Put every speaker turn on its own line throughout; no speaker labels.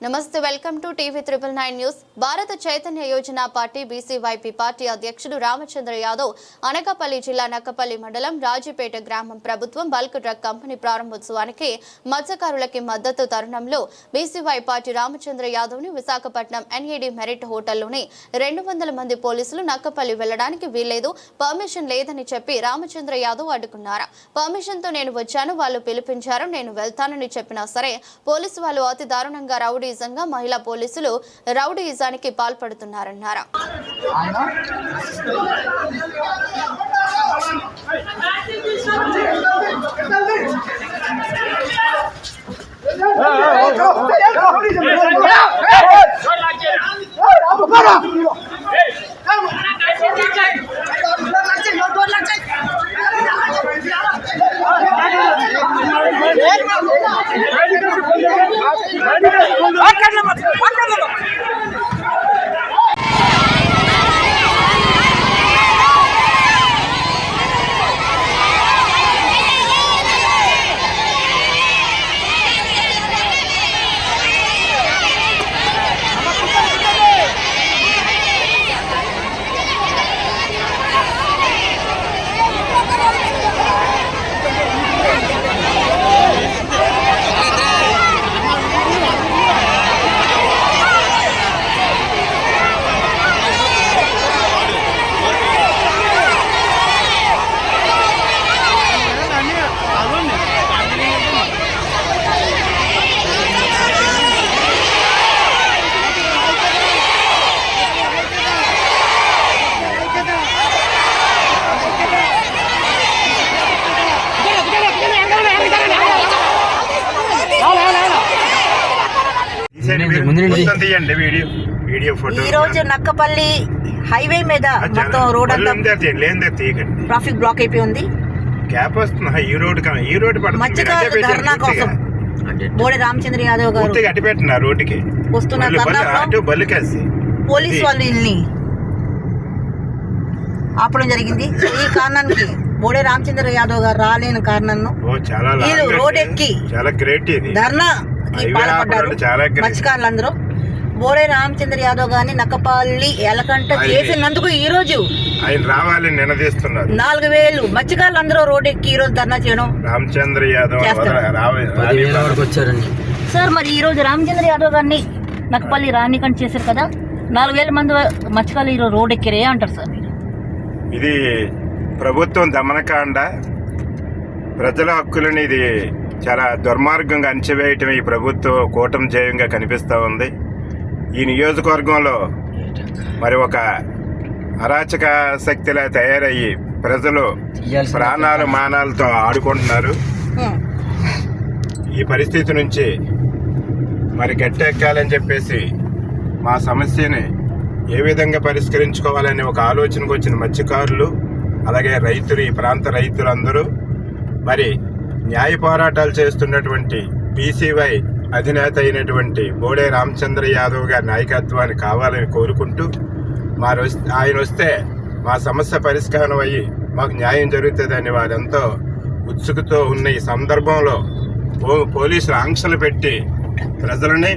నమస్తే welcome to TV triple nine news. Bharata Chaitanya Yojana party BCYP party అధ్యక్షుడు రామచంద్ర యాదవ్ అనకాపల్లి జిల్లా నక్కపల్లి మండలం రాజీపేట గ్రామం ప్రభుత్వం బల్క్ డ్రగ్ కంపెనీ ప్రారంభోత్సవానికి మత్స్యకారులకి మద్దతు తరుణంలో బీసీవై పార్టీ రామచంద్ర యాదవ్ని విశాఖపట్నం ఎన్ఈడి మెరిట్ హోటల్లోని రెండు వందల మంది పోలీసులు నక్కపల్లి వెళ్ళడానికి వీల్లేదు పర్మిషన్ లేదని చెప్పి రామచంద్ర యాదవ్ అడ్డుకున్నారు. పర్మిషన్తో నేను వచ్చాను వాళ్ళు పిలిపించారు నేను వెళ్తానని చెప్పినా సరే పోలీసు వాళ్ళు అతి దారుణంగా రౌడీజంగా మహిళా పోలీసులు రౌడీయిజానికి పాల్పడుతున్నారన్నారు
తీయండి వీడియో వీడియో ఫోటో.
ఈ రోజు నక్కపల్లి హైవే మీద మొత్తం రోడ్ అంతా ట్రాఫిక్ బ్లాక్ అయిపోయి ఉంది.
గ్యాప్ వస్తుంది ఈ రోడ్ ఈ రోడ్
ధర్నా. కోసం. బోడి రామచంద్ర యాదవ్ గారు
పూర్తిగా అట్టి పెట్టిన రోడ్డుకి.
వస్తున్న
మళ్ళీ బల్లి-
ధర్నాలో
అటు బల్లికేసి
పోలీస్ వాళ్ళు ఆపడం జరిగింది. ఈ కారణానికి బోడే రామచంద్ర యాదవ్ గారు రాలేని కారణంను వీళ్ళు రోడ్. ఎక్కి
చాలా గ్రేట్ ఇది.
మత్స్యకారులందరూ. బోడే రామచంద్ర యాదవ్ గారిని నక్కపల్లి ఎలకంట చేసినందుకు ఈ రోజు
ఆయన రావాలని నినదీస్తున్నారు.
నాలుగు వేలు మత్స్యకారులందరూ రోడ్ ఎక్కి ఈ రోజు ధర్నా చేయడం
రామచంద్ర యాదవ్
వచ్చారండి.
సార్ మరి ఈ రోజు రామచంద్ర యాదవ్ గారిని నక్కపల్లి రాణికంట చేశారు కదా. నాలుగు వేల మంది మత్స్యకారులు ఈరోజు రోడ్ ఎక్కిరే అంటారు సార్ మీరు.
ఇది ప్రభుత్వం దమనకాండ. ప్రజల హక్కులని ఇది చాలా దుర్మార్గంగా అణచివేయటం ఈ ప్రభుత్వ కూటమి జయంగా కనిపిస్తూ ఉంది ఈ నియోజకవర్గంలో మరి ఒక అరాచక శక్తిలా తయారయ్యి ప్రజలు ప్రాణాలు మానాలతో ఆడుకుంటున్నారు. ఈ పరిస్థితి నుంచి మరి గట్టెక్కాలని చెప్పేసి మా సమస్యని ఏ విధంగా పరిష్కరించుకోవాలనే ఒక ఆలోచనకు వచ్చిన మత్స్యకారులు అలాగే రైతులు ఈ ప్రాంత రైతులందరూ మరి న్యాయ పోరాటాలు చేస్తున్నటువంటి పీసీవై అధినేత అయినటువంటి బోడే రామచంద్ర యాదవ్ గారి నాయకత్వాన్ని కావాలని కోరుకుంటూ మారు ఆయన వస్తే మా సమస్య పరిష్కారం అయ్యి మాకు న్యాయం జరుగుతుందని వారెంతో ఉత్సుకతో ఉన్న ఈ సందర్భంలో పో పోలీసులు ఆంక్షలు పెట్టి ప్రజలని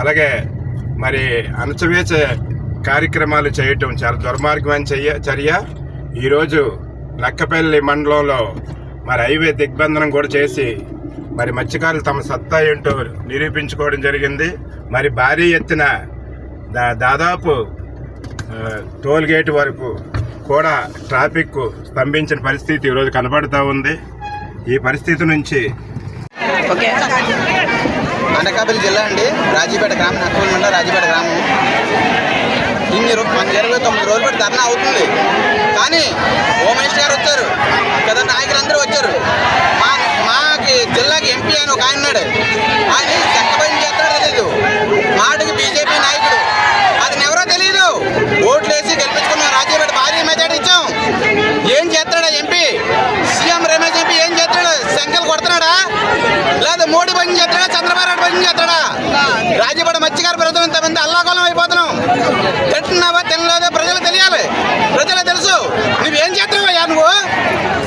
అలాగే మరి అణచవేచే కార్యక్రమాలు చేయటం చాలా దుర్మార్గమైన చర్య. ఈరోజు లక్కపల్లి మండలంలో మరి హైవే దిగ్బంధనం కూడా చేసి మరి మత్స్యకారులు తమ సత్తా ఏంటో నిరూపించుకోవడం జరిగింది. మరి భారీ ఎత్తున దా దాదాపు టోల్ గేట్ వరకు కూడా ట్రాఫిక్ స్తంభించిన పరిస్థితి ఈరోజు కనబడుతూ ఉంది. ఈ పరిస్థితి నుంచి
అనకాపల్లి జిల్లా అండి. రాజీపేట గ్రామం నక్కూరు మండలం రాజీపేట గ్రామం. ఇన్ని రో- ఇరవై తొమ్మిది రోజులు బట్టి ధర్నా అవుతుంది. కానీ హోమ్ మినిస్టర్ గారు వచ్చారు. కదా నాయకులందరూ వచ్చారు. మా మాకి జిల్లాకి ఎంపీ అని ఒక ఆయన ఉన్నాడు. ఆయన చక్కబడి చేస్తాడో తెలియదు మాటకి బీజేపీ నాయకుడు. అది ఎవరో తెలియదు ఓట్లు వేసి గెలిపించుకున్నాం రాజీపేట భారీ మెజార్టీ ఇచ్చాం. ఏం చేస్తాడా ఎంపీ? సీఎం రమేష్ ఎంపీ ఏం చేస్తాడు? శంకలు కొడుతున్నాడా? లేదా మోడీ పని చేస్తాడా? చంద్రబాబు నాయుడు పని చేస్తాడా? రాజీపడ మత్స్యకారు ప్రభుత్వం ఇంతమంది అల్లాకోలం అయిపోతున్నాం తింటున్నావా తినలేదో ప్రజలు తెలియాలి ప్రజలకు తెలుసు నువ్వేం చేస్తున్నావా నువ్వు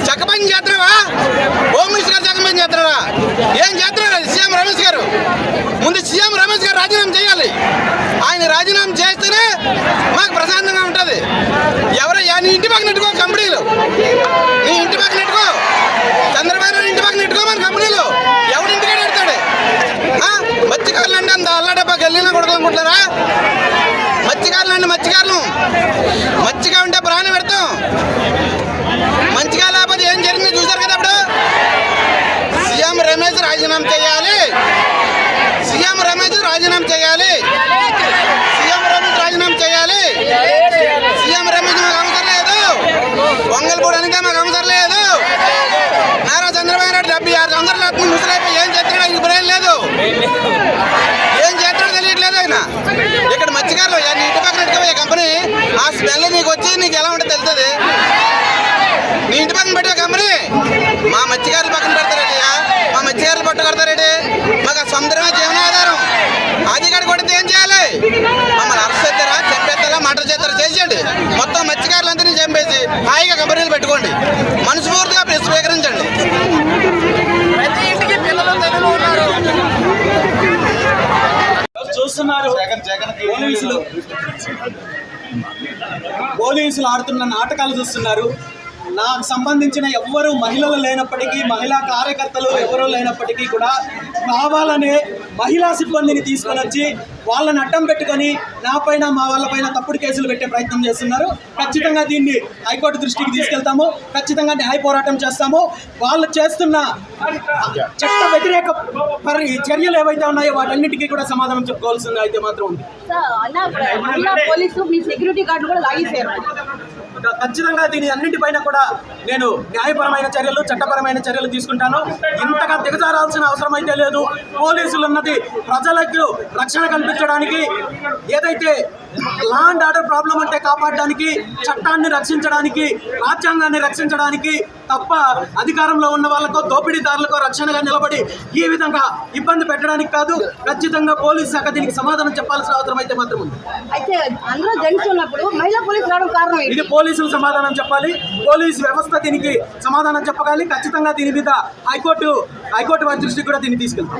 చక్క పని చేస్తున్నావా హోమ్ మినిస్టర్ గారు చక్క పని చేస్తున్నావా ఏం చేస్తున్నాడు సీఎం రమేష్ గారు ముందు సీఎం రమేష్ గారు రాజీనామా చేయాలి ఆయన రాజీనామా చేస్తేనే మాకు ప్రశాంతంగా ఉంటుంది ఎవరు నీ ఇంటి పక్కన నెట్టుకో కంపెనీలు నీ ఇంటి పక్కన నెట్టుకో చంద్రబాబు నాయుడు ఇంటి పక్కన నెట్టుకో మన కంపెనీలు ఎవరి ఇంటికి పెడతాడు మత్స్యకారులు అంటే అంత అల్ల డబ్బా గల్లీలో కొడకనుకుంటారా మత్స్యకారులు అంటే మంచిగా ఉంటే ప్రాణం పెడతాం. మంచిగా లేకపోతే ఏం జరిగింది చూసారు కదా అప్పుడు సీఎం రమేష్ రాజీనామా చేయాలి. సీఎం రమేష్ రాజీనామా చేయాలి. సీఎం రమేష్ రాజీనామా చేయాలి. సీఎం రమేష్ మాకు అవసరం లేదు. పొంగల్పూడి అనగా మాకు అవసరం లేదు. నారా చంద్రబాబు నాయుడు డెబ్బై ఆరు సంవత్సరాలు అవుతుంది ముసలైపోయి ఏం చేస్తాడో ఆయనకి బ్రెయిన్ లేదు ఏం చేస్తాడో తెలియట్లేదు ఆయన ఇక్కడ మత్స్యకారులు నీ ఇంటి పక్కన పెట్టుకోవే కంపెనీ ఆ స్మెల్ నీకు వచ్చి నీకు ఎలా ఉంటుందో తెలుస్తుంది? నీ ఇంటి పక్కన పెట్టే కంపెనీ మా మత్స్యకారులు పక్కన పెడతారేటి మా మత్స్యకారులు పట్టు కడతారేటి? మాకు ఆ సముద్రమే జీవనాధారం అది ఇక్కడ కొడితే ఏం చేయాలి? మమ్మల్ని అరెస్ట్ చేస్తారా? చెప్పేస్తారా మటర్ చేస్తారా? చేసేయండి. మొత్తం మత్స్యకారులందరినీ చంపేసి హాయిగా కంపెనీలు పెట్టుకోండి
పోలీసులు ఆడుతున్న నాటకాలు చూస్తున్నారు. నాకు సంబంధించిన ఎవ్వరు మహిళలు లేనప్పటికీ మహిళా కార్యకర్తలు ఎవరూ లేనప్పటికీ కూడా కావాలనే మహిళా సిబ్బందిని తీసుకొని వచ్చి వాళ్ళని అడ్డం పెట్టుకొని నా పైన మా వాళ్ళపైన తప్పుడు కేసులు పెట్టే ప్రయత్నం చేస్తున్నారు. ఖచ్చితంగా దీన్ని హైకోర్టు దృష్టికి తీసుకెళ్తాము. ఖచ్చితంగా న్యాయ పోరాటం చేస్తాము. వాళ్ళు చేస్తున్న చట్ట వ్యతిరేక పరి చర్యలు ఏవైతే ఉన్నాయో వాటన్నిటికీ కూడా సమాధానం చెప్పుకోవాల్సింది అయితే మాత్రం ఉంది.
పోలీసు మీ సెక్యూరిటీ గార్డు కూడా
ఖచ్చితంగా దీని అన్నింటిపైన కూడా నేను న్యాయపరమైన చర్యలు చట్టపరమైన చర్యలు తీసుకుంటాను. ఇంతగా దిగజారాల్సిన అవసరం అయితే లేదు. పోలీసులు ఉన్నది ప్రజలకు రక్షణ కల్పించడానికి ఏదైతే లా అండ్ ఆర్డర్ ప్రాబ్లం అంటే కాపాడడానికి చట్టాన్ని రక్షించడానికి రాజ్యాంగాన్ని రక్షించడానికి తప్ప అధికారంలో ఉన్న వాళ్ళకో దోపిడీదారులకో రక్షణగా నిలబడి ఈ విధంగా ఇబ్బంది పెట్టడానికి కాదు ఖచ్చితంగా పోలీస్ శాఖ దీనికి సమాధానం చెప్పాల్సిన అవసరం అయితే మాత్రం ఉంది.
అయితే అందరూ జెంట్స్ ఉన్నప్పుడు మహిళా పోలీసు రావడం కారణం
ఇది పోలీసులు సమాధానం చెప్పాలి. పోలీస్ వ్యవస్థ దీనికి సమాధానం చెప్పగాలి ఖచ్చితంగా దీని మీద హైకోర్టు హైకోర్టు వారి దృష్టికి కూడా దీన్ని తీసుకెళ్తాం.